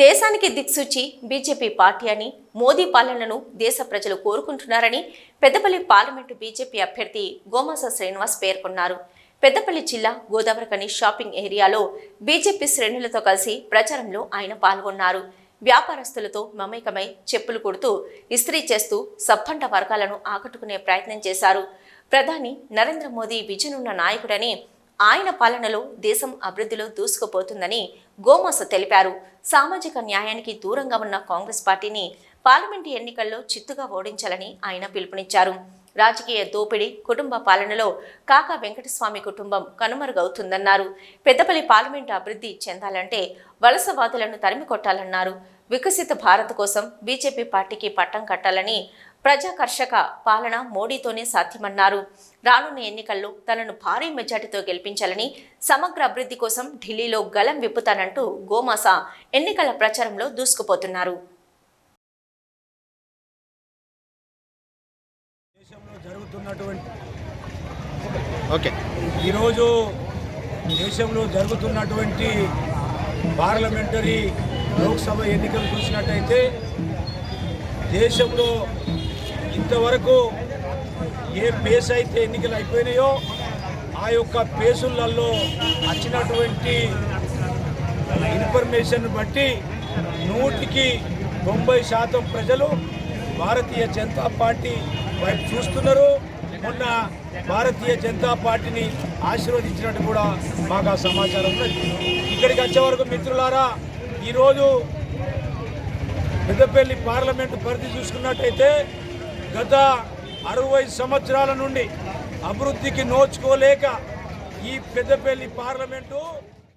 దేశానికి దిక్సూచి BJP party అని మోదీ పాలనను దేశ ప్రజలు కోరుకుంటున్నారని పెద్దపల్లి పార్లమెంటు బీజేపీ అభ్యర్థి గోమాస శ్రీనివాస్ పేర్కొన్నారు. పెద్దపల్లి జిల్లా గోదావరికని షాపింగ్ ఏరియాలో బీజేపీ శ్రేణులతో కలిసి ప్రచారంలో ఆయన పాల్గొన్నారు. వ్యాపారస్తులతో మమేకమై చెప్పులు కొడుతూ ఇస్త్రీ చేస్తూ సబ్బంట వర్గాలను ఆకట్టుకునే ప్రయత్నం చేశారు. ప్రధాని నరేంద్ర మోదీ విజనున్న నాయకుడని ఆయన పాలనలో దేశం అభివృద్ధిలో దూసుకుపోతుందని గోమాస తెలిపారు. సామాజిక న్యాయానికి దూరంగా ఉన్న కాంగ్రెస్ పార్టీని పార్లమెంటు ఎన్నికల్లో చిత్తుగా ఓడించాలని ఆయన పిలుపునిచ్చారు. రాజకీయ దోపిడీ కుటుంబ పాలనలో కాకా వెంకటస్వామి కుటుంబం కనుమరుగవుతుందన్నారు. పెద్దపల్లి పార్లమెంటు అభివృద్ధి చెందాలంటే వలసవాదులను తరిమి కొట్టాలన్నారు వికసిత భారత్ కోసం బీజేపీ పార్టీకి పట్టం కట్టాలని ప్రజాకర్షక పాలన మోడీతోనే సాధ్యమన్నారు. రానున్న ఎన్నికల్లో తనను భారీ మెజార్టీతో గెలిపించాలని సమగ్ర అభివృద్ధి కోసం ఢిల్లీలో గలం విప్పుతానంటూ గోమాస ఎన్నికల ప్రచారంలో దూసుకుపోతున్నారు. దేశంలో జరుగుతున్నటువంటి ఓకే. ఈరోజు దేశంలో జరుగుతున్నటువంటి పార్లమెంటరీ లోక్సభ ఎన్నికలు చూసినట్టయితే దేశంలో ఇంతవరకు ఏ పేస్ అయితే ఎన్నికలు అయిపోయినాయో ఆ యొక్క పేసులలో వచ్చినటువంటి ఇన్ఫర్మేషన్ బట్టి నూటికి తొంభై శాతం ప్రజలు భారతీయ జనతా పార్టీ వైపు చూస్తున్నారు. మొన్న భారతీయ జనతా పార్టీని ఆశీర్వదించినట్టు కూడా మాకు ఆ సమాచారం ఉన్నది. ఇక్కడికి వచ్చే వరకు మిత్రులారా ఈరోజు పెద్దపల్లి పార్లమెంటు పరిధి చూసుకున్నట్టయితే గత అరవై సంవత్సరాల నుండి అభివృద్ధికి నోచుకోలేక ఈ పెద్దపల్లి పార్లమెంటు